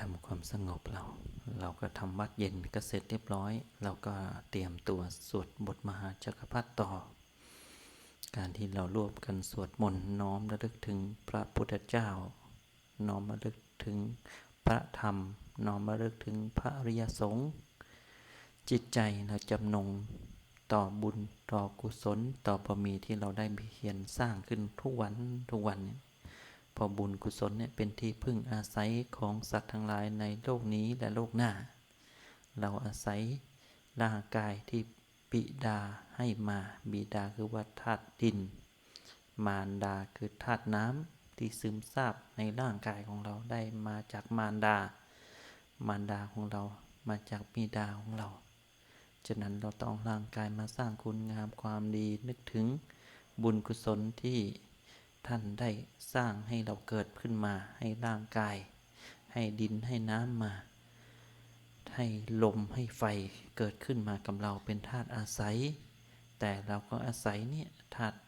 ทำความสงบเรา เราก็ทำวัดเย็นก็เสร็จเรียบร้อย เราก็เตรียมตัวสวดบทมหาจักรพรรดิต่อ การที่เรารวมกันสวดมนต์น้อมระลึกถึงพระพุทธเจ้า น้อมระลึกถึงพระธรรม น้อมระลึกถึงพระอริยสงฆ์จิตใจเราจำนงต่อบุญต่อกุศล ต่อบารมีที่เราได้เพียรสร้างขึ้นทุกวันทุกวันเนี่ย พอบุญกุศลเนี่ยเป็นที่พึ่งอาศัยของสัตว์ทั้งหลายในโลกนี้และโลกหน้า เราอาศัยร่างกายที่บิดาให้มาบิดาคือว่าธาตุดิน มารดาคือธาตุน้ำที่ซึมซาบในร่างกายของเราได้มาจากมารดา มารดาของเรามาจากบิดาของเราฉะนั้นเราต้องร่างกายมาสร้างคุณงามความดีนึกถึงบุญกุศลที่ ท่านได้สร้างให้เราเกิดขึ้นมา ให้ร่างกาย ให้ดินให้น้ำมา ให้ลมให้ไฟเกิดขึ้นมากับเราเป็นธาตุอาศัย แต่เราก็อาศัยเนี่ยธาตุ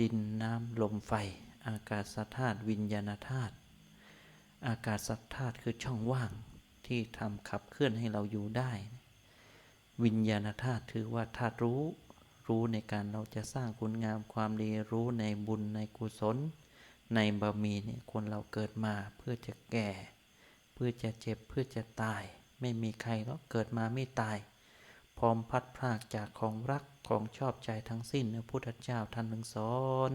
ดินน้ำลมไฟ อากาศธาตุวิญญาณธาตุอากาศธาตุคือช่องว่างที่ทำขับเคลื่อนให้เราอยู่ได้ วิญญาณธาตุถือว่าธาตุรู้ รู้ในการเราจะสร้างคุณงามความดีรู้ในบุญในกุศล ในบารมีเนี่ยคนเราเกิดมาเพื่อจะแก่ เพื่อจะเจ็บเพื่อจะตาย ไม่มีใครหรอกเกิดมาไม่ตาย พร้อมพัดพรากจากของรักของชอบใจทั้งสิ้นพระพุทธเจ้าท่านถึงสอน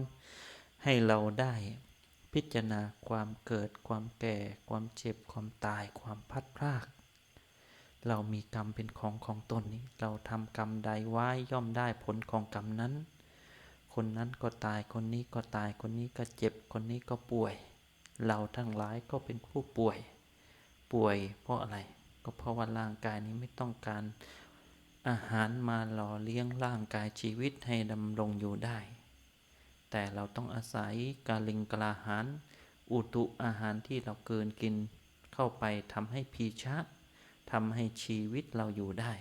ให้เราได้พิจารณาความเกิดความแก่ ความเจ็บความตาย ความพัดพราก เรามีกรรมเป็นของของตนนี้ เราทำกรรมใดไว้ย่อมได้ผลของกรรมนั้น คนนั้นก็ตายคนนี้ก็ตายคนนี้ก็เจ็บคนนี้ก็ป่วย เราทั้งหลายก็เป็นผู้ป่วย ป่วยเพราะอะไร ก็เพราะว่าร่างกายนี้ไม่ต้องการอาหารมาหล่อเลี้ยงร่างกายชีวิตให้ดำรงอยู่ได้ แต่เราต้องอาศัยกาลิงกลาหาร อุตุอาหารที่เราเกินกินเข้าไปทำให้พีชะ ทำให้ชีวิตเราอยู่ได้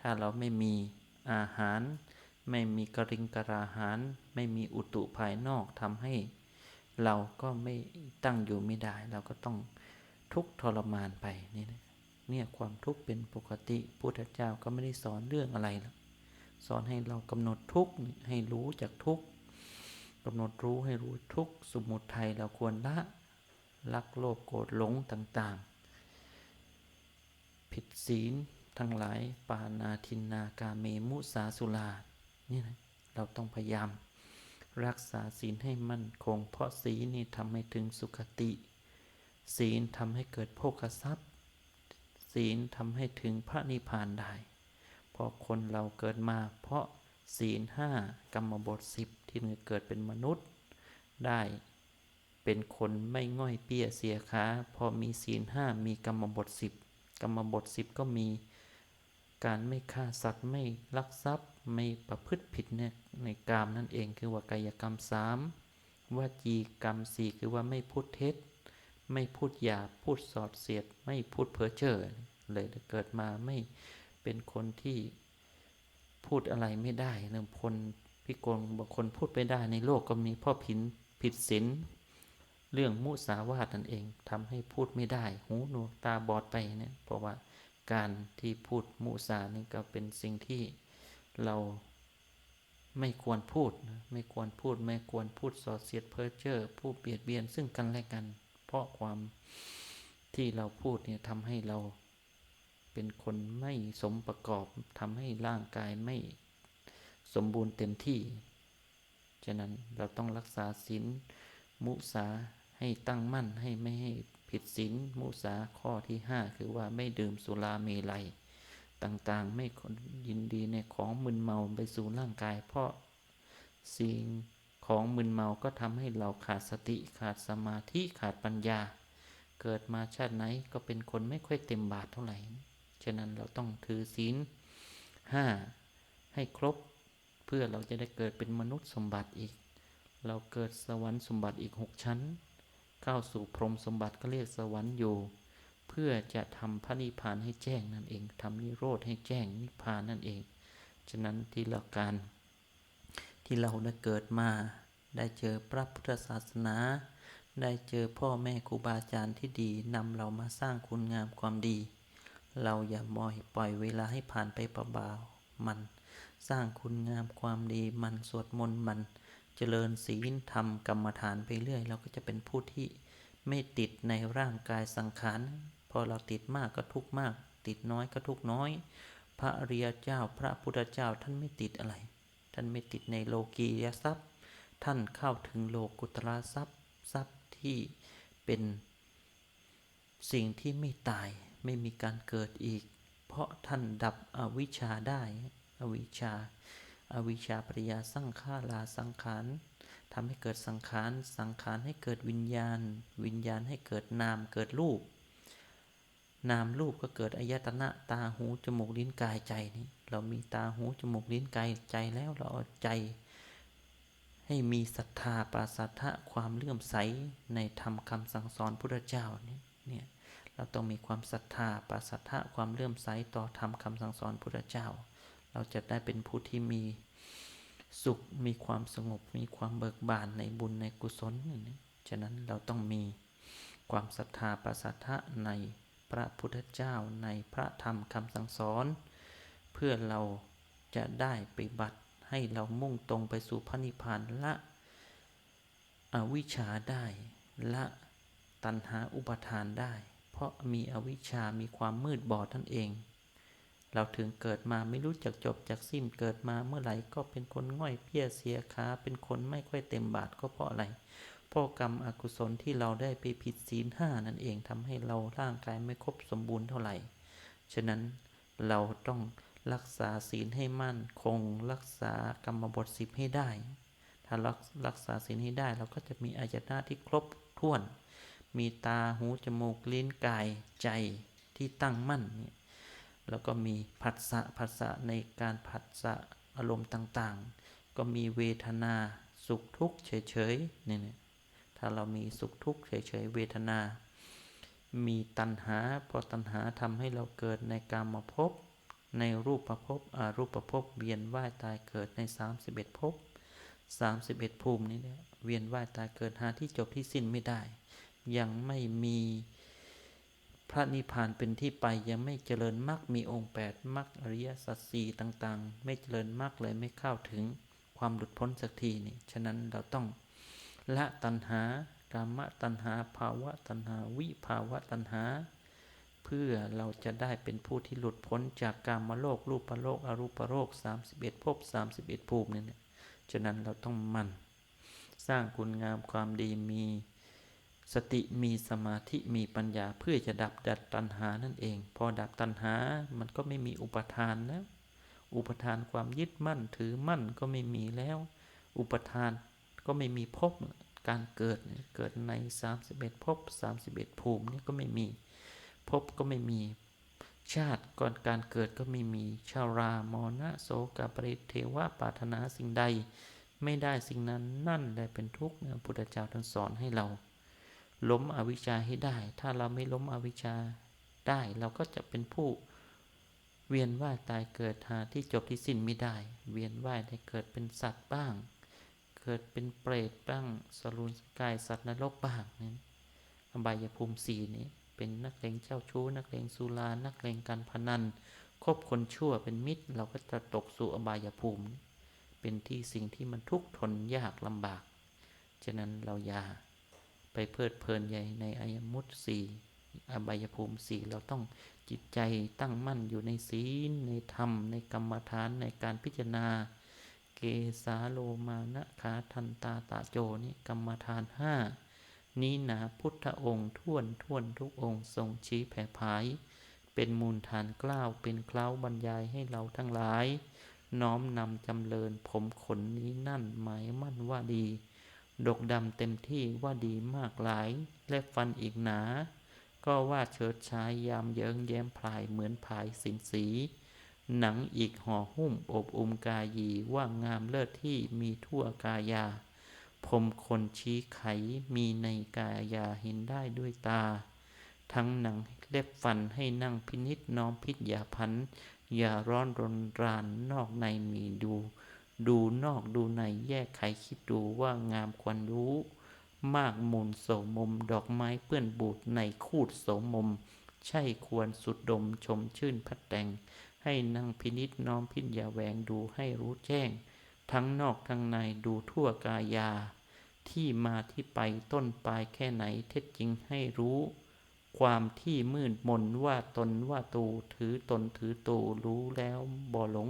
ถ้าเราไม่มีอาหาร ไม่มีกริงกราหาร ไม่มีอุตุภายนอกทำให้เราก็ไม่ตั้งอยู่ไม่ได้ เราก็ต้องทุกข์ทรมานไปนี่นะเนี่ยความทุกข์เป็นปกติพุทธเจ้าก็ไม่ได้สอนเรื่องอะไรหรอกสอนให้เรากำหนดทุกข์ให้รู้จากทุกข์กำหนดรู้ให้รู้ทุกข์สมุทัยเราควรละรักโลภโกรธหลงต่าง ผิดศีล ทั้งหลายปานาทินนากาเมมุสาสุลานี่นะเราต้องพยายาม รักษาศีลให้มั่นคง เพราะศีลนี่ทำให้ถึงสุขติ ศีลทำให้เกิดโภคทรัพย์ ศีลทำให้ถึงพระนิพพานได้เพราะคนเราเกิดมา เพราะศีลห้ากรรมบทสิบที่เกิดเป็นมนุษย์ ได้เป็นคนไม่ง่อยเปี้ยเสียขาพอมีศีลห้ามีกรรมบทสิบ กรรมบทสิบก็มีการไม่ฆ่าสัตว์ไม่ลักทรัพย์ไม่ประพฤติผิดเนี่ยในกามนั่นเอง คือว่ากายกรรมสามวจีกรรมสี่คือว่าไม่พูดเท็จ ไม่พูดหยาบพูดสอดเสียด ไม่พูดเพ้อเจ้อเลยเกิดมาไม่เป็นคนที่พูดอะไรไม่ได้เรื่องพลพิกลบางคนพูดไปได้ในโลกก็มีพ่อผินผิดศีล เรื่องมุสาวาทนั่นเองทำให้พูดไม่ได้ หูหนวกตาบอดไปเนี่ยเพราะว่าการที่พูดมุสานี่ก็เป็นสิ่งที่เราไม่ควรพูดนะไม่ควรพูดไม่ควรพูดส่อเสียดเพ้อเจ้อผู้เบียดเบียนซึ่งกันและกัน เพราะความที่เราพูดเนี่ยทำให้เราเป็นคนไม่สมประกอบทำให้ร่างกายไม่สมบูรณ์เต็มที่ ฉะนั้นเราต้องรักษาศีลมุสา ให้ตั้งมั่นให้ไม่ให้ผิดศีลมุสาข้อที่ห้าคือว่าไม่ดื่มสุราเมลัย ต่างๆ ไม่ยินดีในของมึนเมาไปสู่ร่างกาย เพราะสิ่งของมึนเมาก็ทำให้เราขาดสติขาดสมาธิขาดปัญญา เกิดมาชาติไหนก็เป็นคนไม่ค่อยเต็มบาทเท่าไหร่ ฉะนั้นเราต้องถือศีลห้าให้ครบเพื่อเราจะได้เกิดเป็นมนุษย์สมบัติอีก เราเกิดสวรรค์สมบัติอีกหกชั้น เข้าสู่พรมสมบัติก็เรียกสวรรค์อยู่ เพื่อจะทำพระนิพพานให้แจ้งนั่นเองทำนิโรธให้แจ้งนิพพานนั่นเอง ฉะนั้นที่เราการที่เราได้เกิดมา ได้เจอพระพุทธศาสนา ได้เจอพ่อแม่ครูบาอาจารย์ที่ดีนำเรามาสร้างคุณงามความดี เราอย่ามอยปล่อยเวลาให้ผ่านไปเปล่าๆมันสร้างคุณงามความดีมันสวดมนต์มัน เจริญศีลธรรมกรรมฐานไปเรื่อย เราก็จะเป็นผู้ที่ไม่ติดในร่างกายสังขาร พอเราติดมากก็ทุกมาก ติดน้อยก็ทุกน้อย พระอริยเจ้าพระพุทธเจ้าท่านไม่ติดอะไร ท่านไม่ติดในโลกียทรัพย์ ท่านเข้าถึงโลกุตระทรัพย์ทรัพย์ที่เป็นสิ่งที่ไม่ตายไม่มีการเกิดอีก เพราะท่านดับอวิชชาได้อวิชชา อวิชชาปริยาสังขาราสังขารทำให้เกิดสังขาร สังขารให้เกิดวิญญาณ วิญญาณให้เกิดนาม เกิดรูป นามรูปก็เกิดอายตนะ ตา หู จมูก ลิ้น กาย ใจนี่เรามีตา หู จมูก ลิ้น กาย ใจแล้ว เราเอาใจ ให้มีศรัทธาปราศรัทธะความเลื่อมใสในธรรมคำสั่งสอนพุทธเจ้าเนี่ยเนี่ย เราต้องมีความศรัทธาปราศรัทธะความเลื่อมใสต่อธรรมคำสั่งสอนพุทธเจ้า เราจะได้เป็นผู้ที่มีสุข มีความสงบ มีความเบิกบานในบุญในกุศลนี่ฉะนั้นเราต้องมีความศรัทธาปราศรัทธะในพระพุทธเจ้าในพระธรรมคำสั่งสอน เพื่อเราจะได้ไปบัติให้เรามุ่งตรงไปสู่พระนิพพานละอวิชชาได้ละตัณหาอุปทานได้ เพราะมีอวิชชามีความมืดบอดนั่นเอง เราถึงเกิดมาไม่รู้จักจบจากสิ้นเกิดมาเมื่อไหร่ก็เป็นคนง่อยเพี้ยเสียขาเป็นคนไม่ค่อยเต็มบาทก็เพราะอะไรเพราะกรรมอกุศลที่เราได้ไปผิดศีลห้านั่นเองทำให้เราร่างกายไม่ครบสมบูรณ์เท่าไหร่ ฉะนั้นเราต้องรักษาศีลให้มั่นคง รักษากรรมบทสิบให้ได้ ถ้ารักรักษาศีลให้ได้เราก็จะมีอายตนะที่ครบถ้วน มีตาหูจมูกลิ้นกายใจที่ตั้งมั่นเนี่ย แล้วก็มีผัสสะผัสสะในการผัสสะอารมณ์ต่างๆ ก็มีเวทนาสุขทุกข์เฉยๆเนี่ยถ้าเรามีสุขทุกข์เฉยๆเวทนา มีตัณหาพอตัณหาทำให้เราเกิดในกามภพในรูปประภพอารูปประภพเวียนว่ายตายเกิดใน 31ภพ31 ภูมินี้เนี่ยเวียนว่ายตายเกิดหาที่จบที่สิ้นไม่ได้ ยังไม่มี พระนิพพานเป็นที่ไปยังไม่เจริญมรรคมีองค์8มรรคอริยสัจสี่ต่างๆ ไม่เจริญมรรคเลยไม่เข้าถึงความหลุดพ้นสักทีนี่ฉะนั้นเราต้องละตัณหากามตัณหาภาวะตัณหาวิภาวะตัณหา เพื่อเราจะได้เป็นผู้ที่หลุดพ้นจากกามโลกรูปโลกอรูปโลก31ภพ31 ภูมิเนี่ยฉะนั้นเราต้องมันสร้างคุณงามความดีมี สติมีสมาธิมีปัญญาเพื่อจะดับดัดตัณหานั่นเอง พอดับตัณหามันก็ไม่มีอุปทานแล้ว อุปทานความยึดมั่นถือมั่นก็ไม่มีแล้ว อุปทานก็ไม่มีภพการเกิดเกิดใน 31ภพ31 ภูมินี่ก็ไม่มีภพก็ไม่มีชาติก่อนการเกิดก็ไม่มีชารามอนะโสกปริเทวะปาถนาสิ่งใด ไม่ได้สิ่งนั้นนั่นแหละเป็นทุกข์นะพุทธเจ้าท่านสอนให้เรา ล้มอวิชชาให้ได้ ถ้าเราไม่ล้มอวิชชาได้ เราก็จะเป็นผู้เวียนว่ายตายเกิดหาที่จบที่สิ้นไม่ได้ เวียนว่ายได้เกิดเป็นสัตว์บ้าง เกิดเป็นเปรตบ้างสรุนกายสัตว์นรกบ้างนี่อบายภูมิสีนี้เป็นนักเลงเจ้าชู้ นักเลงสุรานักเลงการพนันคบคนชั่วเป็นมิตร เราก็จะตกสู่อบายภูมิ เป็นที่สิ่งที่มันทุกข์ทนยากลำบาก ฉะนั้นเราอย่า ไปเพลิดเพลินใหญ่ในอายมุตสี่อบายภูมิสี่เราต้องจิตใจตั้งมั่นอยู่ในศีลในธรรม ในกรรมฐานในการพิจารณา เกสาโลมานะขาทันตาตาโจนี่กรรมฐานห้านี้หนาพุทธองค์ท่วนท่วนทุกองค์ทรงชี้แผ่ภาย เป็นมูลฐานกล้าวเป็นเคล้าบรรยายให้เราทั้งหลาย น้อมนำจำเริญผมขนนี้นั่นหมายมั่นว่าดี ดกดำเต็มที่ว่าดีมากหลายและฟันอีกหนา ก็ว่าเฉิดชายยามเยิ้งแย้มพลายเหมือนผายสินสี หนังอีกห่อหุ้มอบอุมกายีว่างามเลิศที่มีทั่วกายาผมคนชี้ไขมีในกายาเห็นได้ด้วยตา ทั้งหนังเล็บฟันให้นั่งพินิษน้อมพิษยาพันอย่าร้อนรนรานนอกในมีดู ดูนอกดูในแยกไขคิดดูว่างามควรรู้ มากมูลโสมม ดอกไม้เปื้อนบูดในคูดโสมม ใช่ควรสุดดมชมชื่นพัดแต่ง ให้นั่งพินิษน้อมพินยาแหวงดูให้รู้แจ้ง ทั้งนอกทั้งในดูทั่วกายา ที่มาที่ไปต้นปลายแค่ไหนเท็จจริงให้รู้ ความที่มืดมนว่าตนว่าตูถือตนถือตูรู้แล้วบ่หลง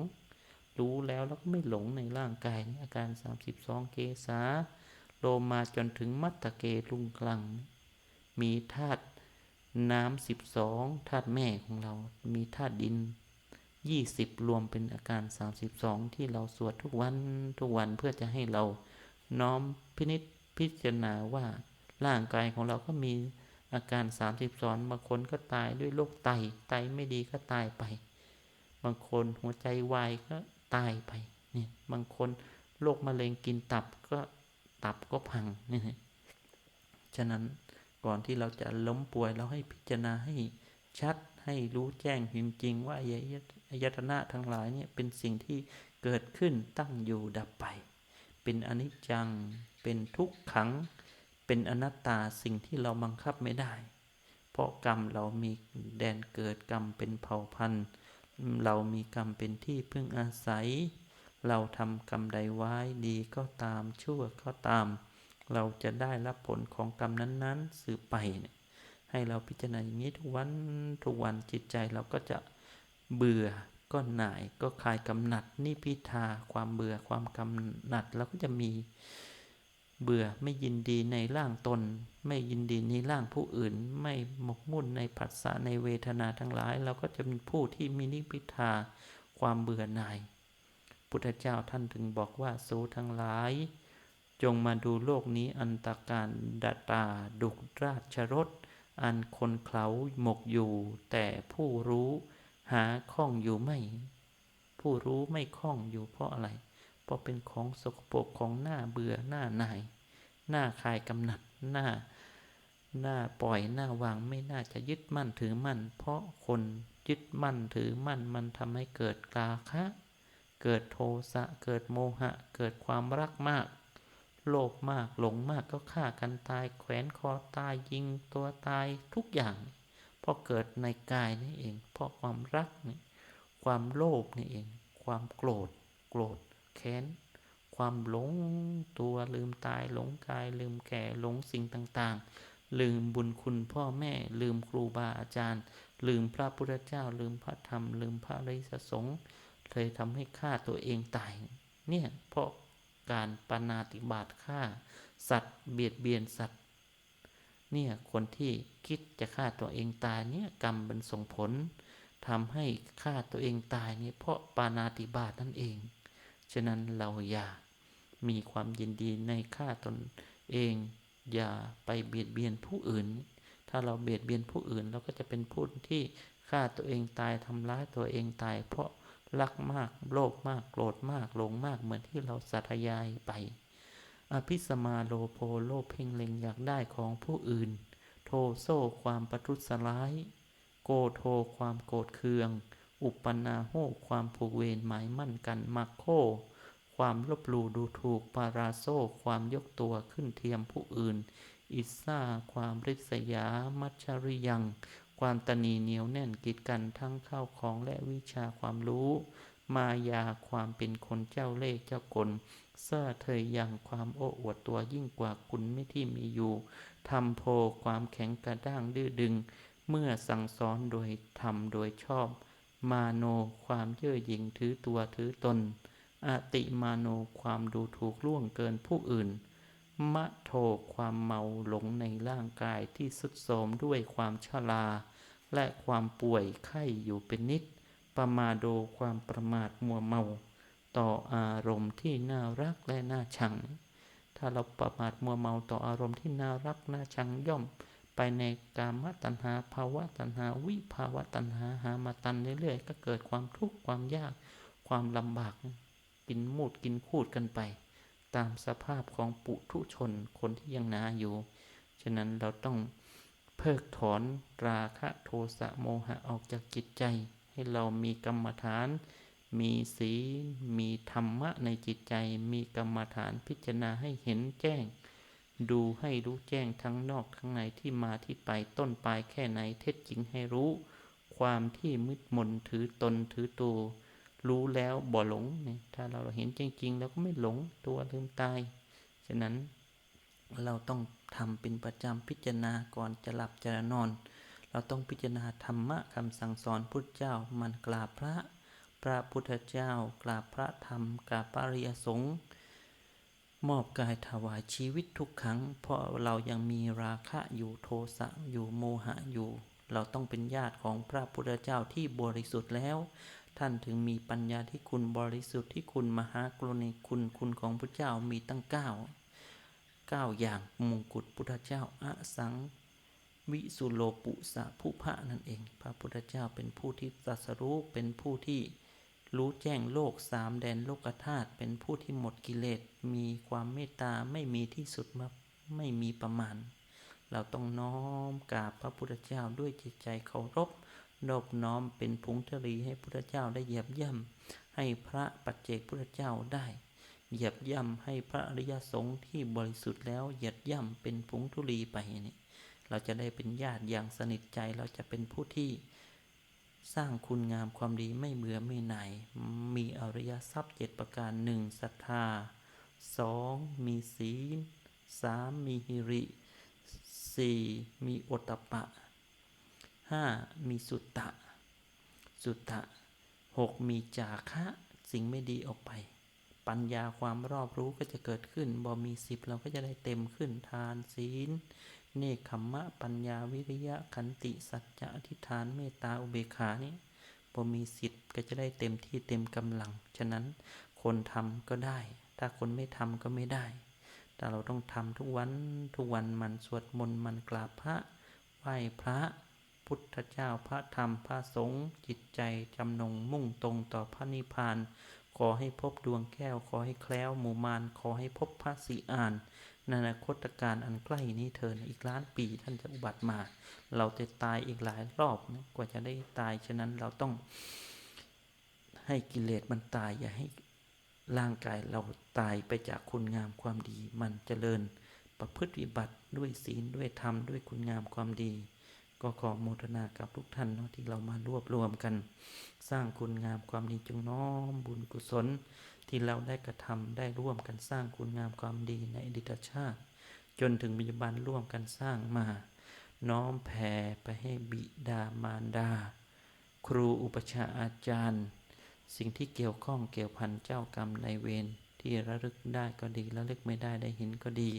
รู้แล้วแล้วก็ไม่หลงในร่างกายนี่อาการ 32 เกษาโลมาจนถึงมัตตเกลุงกลัง มีธาตุน้ำสิบสองธาตุแม่ของเรา มีธาตุดินยี่สิบรวมเป็นอาการสามสิบสองที่เราสวดทุกวันทุกวันเพื่อจะให้เราน้อมพินิษพิจารณาว่าร่างกายของเราก็มีอาการสามสิบสองบางคนก็ตายด้วยโรคไต ไตไม่ดีก็ตายไป บางคนหัวใจวายก็ ตายไปเนี่ยบางคนโรคมะเร็งกินตับก็ตับก็พังนี่ฉะนั้นก่อนที่เราจะล้มป่วยเราให้พิจารณาให้ชัดให้รู้แจ้งจริงๆว่าอายตนะทั้งหลายเนี่ยเป็นสิ่งที่เกิดขึ้นตั้งอยู่ดับไป เป็นอนิจจัง เป็นทุกขัง เป็นอนัตตาสิ่งที่เราบังคับไม่ได้ เพราะกรรมเรามีแดนเกิดกรรมเป็นเผ่าพันธุ์ เรามีกรรมเป็นที่พึ่งอาศัย เราทำกรรมใดไว้ดีก็ตามชั่วก็ตาม เราจะได้รับผลของกรรมนั้นๆ สืบไปเนี่ยให้เราพิจารณาอย่างนี้ทุกวันทุกวันจิตใจเราก็จะเบื่อก็หน่ายก็คลายกำหนัดนิพิทาความเบื่อความกำหนัดเราก็จะมี เบื่อไม่ยินดีในร่างตน ไม่ยินดีในร่างผู้อื่น ไม่หมกมุ่นในผัสสะในเวทนาทั้งหลาย เราก็จะเป็นผู้ที่มีนิพิทาความเบื่อหน่าย พุทธเจ้าท่านถึงบอกว่าโซทั้งหลาย จงมาดูโลกนี้อันตาการดาตา ดุกราชรสอันคนเขาหมกอยู่ แต่ผู้รู้หาข้องอยู่ไม่ ผู้รู้ไม่ข้องอยู่เพราะอะไร เพราะเป็นของสกปรกของหน้าเบื่อหน้าหน่าย หน้าคลายกำหนัดหน้า หน้าปล่อยหน้าวางไม่น่าจะยึดมั่นถือมั่น เพราะคนยึดมั่นถือมั่นมันทำให้เกิดกาคะ เกิดโทสะเกิดโมหะ เกิดความรักมาก โลภมากหลงมากก็ฆ่ากันตาย แขวนคอตายยิงตัวตายทุกอย่างเพราะเกิดในกายนี่เอง เพราะความรักนี่ความโลภนี่เอง ความโกรธโกรธ แค้น ความหลงตัวลืมตายหลงกาย ลืมแก่หลงสิ่งต่างๆ ลืมบุญคุณพ่อแม่ ลืมครูบาอาจารย์ ลืมพระพุทธเจ้า ลืมพระธรรม ลืมพระอริยสงฆ์เลยทำให้ฆ่าตัวเองตาย เนี่ยเพราะการปานาติบาตฆ่า สัตว์เบียดเบียนสัตว์ เนี่ยคนที่คิดจะฆ่าตัวเองตายเนี่ยกรรมเป็นส่งผลทำให้ฆ่าตัวเองตายเนี่ยเพราะปานาติบาตนั่นเอง ฉะนั้นเราอย่ามีความยินดีในฆ่าตนเอง อย่าไปเบียดเบียนผู้อื่น ถ้าเราเบียดเบียนผู้อื่น เราก็จะเป็นผู้ที่ฆ่าตัวเองตายทำร้ายตัวเองตาย เพราะรักมากโลภมากโกรธมากหลงมากเหมือนที่เราสาธยายไป อภิสมาโลโพโลภเพ่งเล็งอยากได้ของผู้อื่น โทโซความประทุษร้าย โกโทความโกรธเคือง อุปนาโหความผูกเวรหมายมั่นกันมักโค ความลบหลู่ดูถูกปาราโซความยกตัวขึ้นเทียมผู้อื่น อิซาความริษยา มัชชริยัง ความตนีเหนียวแน่นกีดกันทั้งข้าวของและวิชาความรู้ มายาความเป็นคนเจ้าเล่ห์เจ้ากลเสื้อเธยยังความโอ้อวดตัวยิ่งกว่าคุณไม่ที่มีอยู่ทำโพความแข็งกระด้างดื้อดึง เมื่อสั่งสอนโดยทำโดยชอบ มาโนความเย่อหยิ่งถือตัวถือตน อติมาโนความดูถูกล่วงเกินผู้อื่น มะโทความเมาหลงในร่างกายที่สุดโทรมด้วยความชรา และความป่วยไข้อยู่เป็นนิดปมาโดความประมาทมัวเมา ต่ออารมณ์ที่น่ารักและน่าชัง ถ้าเราประมาทมัวเมาต่ออารมณ์ที่น่ารักน่าชังย่อม ไปในกามตัณหาภาวะตัณหา วิภาวะตัณหาหามาตันเรื่อยๆ ก็เกิดความทุกข์ความยากความลำบาก กินมูดกินคูดกันไป ตามสภาพของปุถุชนคนที่ยังหนาอยู่ ฉะนั้นเราต้องเพิกถอนราคะโทสะโมหะออกจากจิตใจ ให้เรามีกรรมฐาน มีศีลมีธรรมะในจิตใจ มีกรรมฐานพิจารณาให้เห็นแจ้ง ดูให้รู้แจ้งทั้งนอกทั้งในที่มาที่ไปต้นปลายแค่ไหนเท็จจริงให้รู้ ความที่มืดมนถือตนถือตัว รู้แล้วบ่หลงเนี่ยถ้าเราเห็นจริง ๆ แล้วก็ไม่หลงตัวลืมตายฉะนั้นเราต้องทำเป็นประจำพิจารณาก่อนจะหลับจะนอน เราต้องพิจารณาธรรมะคำสั่งสอนพุทธเจ้ามันกราบพระ พระพุทธเจ้า กราบพระธรรม กราบพระริยสงฆ์ มอบกายถวายชีวิตทุกครั้ง เพราะเรายังมีราคะอยู่โทสะอยู่โมหะอยู่ เราต้องเป็นญาติของพระพุทธเจ้าที่บริสุทธิ์แล้ว ท่านถึงมีปัญญาที่คุณบริสุทธิ์ที่คุณมหากรุณาคุณคุณของพระเจ้ามีตั้งเก้าเก้าอย่างมงกุฎพุทธเจ้าอะสัง วิสุโลปุสะผู้พระนั่นเอง พระพุทธเจ้าเป็นผู้ที่ตรัสรู้เป็นผู้ที่ รู้แจ้งโลกสามแดนโลกธาตุเป็นผู้ที่หมดกิเลสมีความเมตตาไม่มีที่สุดมาไม่มีประมาณ เราต้องน้อมกราบพระพุทธเจ้าด้วยจิตใจเคารพนอบน้อมเป็นผงทรีให้พุทธเจ้าได้เหยียบย่ำให้พระปัจเจกพุทธเจ้าได้ เหยียบย่ำให้พระอริยสงฆ์ที่บริสุทธิ์แล้วเหยียบย่ำเป็นผงธุลีไปนี่เราจะได้เป็นญาติอย่างสนิทใจเราจะเป็นผู้ที่ สร้างคุณงามความดีไม่เบื่อไม่หน่ายมีอริยทรัพย์เจ็ดประการหนึ่งศรัทธาสองมีศีลสามมีหิริสี่มีโอตตปปะห้ามีสุตตะ สุตตะหกมีจาคะสิ่งไม่ดีออกไป ปัญญาความรอบรู้ก็จะเกิดขึ้น บ่มีสิบเราก็จะได้เต็มขึ้นทานศีล เนคขมมะ ปัญญาวิริยะขันติสัจจะอธิษฐานเมตตาอุเบกขานี่บ่มีสิทธิ์ก็จะได้เต็มที่เต็มกำลัง ฉะนั้นคนทำก็ได้ ถ้าคนไม่ทำก็ไม่ได้ แต่เราต้องทำทุกวันทุกวันมันสวดมนต์มันกราบพระไหว้พระพุทธเจ้าพระธรรมพระสงฆ์จิตใจจำนงมุ่งตรงต่อพระนิพพาน ขอให้พบดวงแก้ว ขอให้แคล้วหมู่มาน ขอให้พบพระสีอาน นอนาคตการอันใกล้นี้เถิดอีกล้านปีท่านจะอุบัติมา เราจะตายอีกหลายรอบนะกว่าจะได้ตาย ฉะนั้นเราต้องให้กิเลสมันตาย อย่าให้ร่างกายเราตายไปจากคุณงามความดี มันเจริญประพฤติปฏิบัติด้วยศีลด้วยธรรมด้วยคุณงามความดี ก็ขอโมทนากับทุกท่านเนาะที่เรามารวบรวมกัน สร้างคุณงามความดีจงน้อมบุญกุศล ที่เราได้กระทำได้ร่วมกันสร้างคุณงามความดีในอดีตชาติ จนถึงปัจจุบันร่วมกันสร้างมา น้อมแผ่ไปให้บิดามารดา ครูอุปชาอาจารย์ สิ่งที่เกี่ยวข้องเกี่ยวพันเจ้ากรรมในเวรที่ระลึกได้ก็ดีระลึกไม่ได้ได้เห็นก็ดี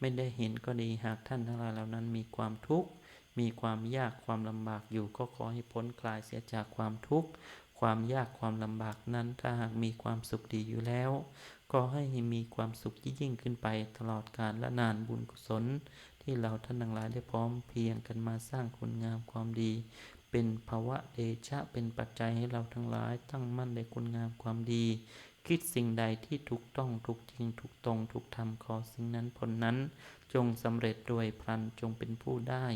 ไม่ได้เห็นก็ดีหากท่านทั้งหลายเหล่านั้นมีความทุกข์ มีความยากความลำบากอยู่ก็ขอให้พ้นคลายเสียจากความทุกข์ ความยากความลำบากนั้นถ้าหากมีความสุขดีอยู่แล้ว ก็ให้มีความสุขยิ่งขึ้นไปตลอดกาลและนานบุญกุศล ที่เราท่านทั้งหลายได้พร้อมเพียงกันมาสร้างคุณงามความดี เป็นภาวะเดชะเป็นปัจจัยให้เราทั้งหลายตั้งมั่นในคุณงามความดีคิดสิ่งใดที่ถูกต้องถูกจริงถูกตรงถูกทำขอสิ่งนั้นผลนั้น จงสำเร็จโดยพลันจงเป็นผู้ได้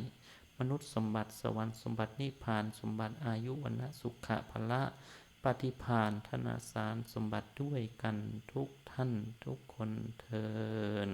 มนุษย์สมบัติสวรรค์สมบัตินิพพาน สมบัติอายุวันสุขะพละปฏิพานธนาสารสมบัติด้วยกันทุกท่านทุกคนเทอ